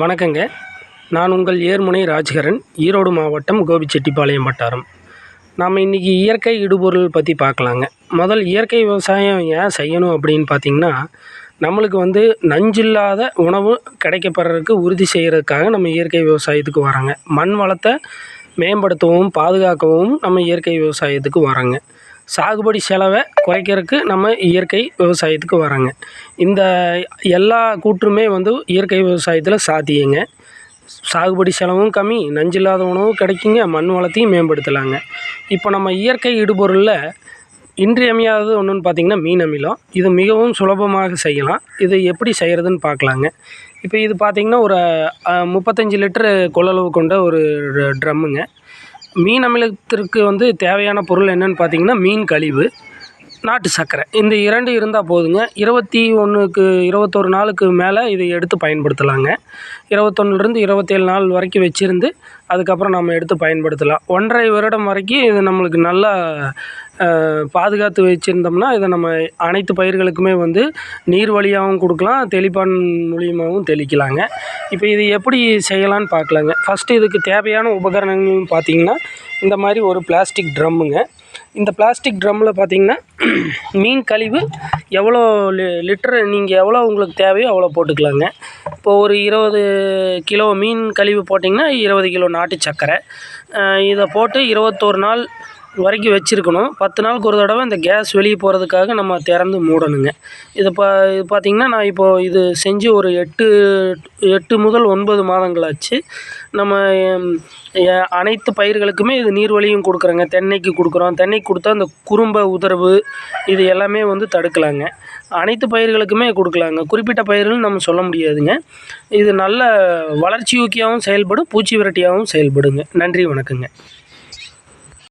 வணக்கங்க. நான் உங்கள் ஏர்முனை ராஜ்கரன் ஈரோடு மாவட்டம் கோபிச்செட்டிப்பாளையம் வட்டாரம். நாம் இன்றைக்கி இயற்கை இடுபொருள் பற்றி பார்க்கலாங்க. முதல் இயற்கை விவசாயம் ஏன் செய்யணும் அப்படின்னு பார்த்தீங்கன்னா நம்மளுக்கு வந்து நஞ்சில்லாத உணவு கிடைக்கப்படுறதுக்கு உறுதி செய்கிறதுக்காக நம்ம இயற்கை விவசாயத்துக்கு வராங்க. மண் வளத்தை மேம்படுத்தவும் பாதுகாக்கவும் நம்ம இயற்கை விவசாயத்துக்கு வராங்க. சாகுபடி செலவை குறைக்கிறதுக்கு நம்ம இயற்கை விவசாயத்துக்கு வரோங்க. இந்த எல்லா கூற்றுமே வந்து இயற்கை விவசாயத்தில் சாத்தியங்க. சாகுபடி செலவும் கம்மி நஞ்சில்லாத உணவும் கிடைக்குங்க மண் வளத்தையும் மேம்படுத்தலாங்க. இப்போ நம்ம இயற்கை இடுபொருளில் இன்றியமையாதது ஒன்றுன்னு பார்த்தீங்கன்னா மீன் அமிலம். இது மிகவும் சுலபமாக செய்யலாம். இது எப்படி செய்கிறதுன்னு பார்க்கலாங்க இப்போ இது பார்த்தீங்கன்னா ஒரு முப்பத்தஞ்சு லிட்டரு கொள்ளளவு கொண்ட ஒரு ட்ரம்முங்க. மீன் அமிலத்திற்கு வந்து தேவையான பொருள் என்னன்னு பார்த்தீங்கன்னா மீன் கழிவு நாட்டு சர்க்கரை. இந்த இரண்டு இருந்தால் போதுங்க. இருபத்தி ஒன்றுக்கு இருபத்தொரு நாளுக்கு மேலே இதை எடுத்து பயன்படுத்தலாங்க. இருபத்தொன்னுலேருந்து இருபத்தேழு நாள் வரைக்கும் வச்சுருந்து அதுக்கப்புறம் நம்ம எடுத்து பயன்படுத்தலாம். ஒன்றரை வருடம் வரைக்கும் இது நம்மளுக்கு நல்லா பாதுகாத்து வச்சுருந்தோம்னா இதை நம்ம அனைத்து பயிர்களுக்குமே வந்து நீர் வழியாகவும் கொடுக்கலாம் தெளிப்பான் மூலியமாகவும் தெளிக்கலாங்க. இப்போ இது எப்படி செய்யலான்னு பார்க்கலாங்க. ஃபஸ்ட்டு இதுக்கு தேவையான உபகரணங்கள்னு பார்த்தீங்கன்னா இந்த மாதிரி ஒரு பிளாஸ்டிக் ட்ரம்முங்க இந்த பிளாஸ்டிக் ட்ரம்மில் பார்த்தீங்கன்னா மீன் கழிவு எவ்வளோ லி லிட்டரு நீங்கள் எவ்வளோ உங்களுக்கு தேவையோ அவ்வளோ போட்டுக்கலாங்க. இப்போது ஒரு இருபது கிலோ மீன் கழிவு போட்டிங்கன்னா இருபது கிலோ நாட்டு சர்க்கரை இதை போட்டு இருபத்தோரு நாள் வரைக்கும் வச்சுருக்கணும். பத்து நாளுக்கு ஒரு தடவை இந்த கேஸ் வெளியே போகிறதுக்காக நம்ம திறந்து மூடணுங்க. இதை பா இது பார்த்திங்கன்னா நான் இப்போது இது செஞ்சு ஒரு எட்டு எட்டு முதல் ஒன்பது மாதங்களாச்சு. நம்ம அனைத்து பயிர்களுக்குமே இது நீர்வழியும் கொடுக்குறோங்க. தென்னைக்கு கொடுக்குறோம். தென்னைக்கு கொடுத்தா அந்த குறும்பை உதர்வு இது எல்லாமே வந்து தடுக்கலாங்க. அனைத்து பயிர்களுக்குமே கொடுக்கலாங்க. குறிப்பிட்ட பயிர்கள் நம்ம சொல்ல முடியாதுங்க. இது நல்ல வளர்ச்சி ஊக்கியாகவும் செயல்படும் பூச்சி விரட்டியாகவும் செயல்படுங்க. நன்றி வணக்கங்க.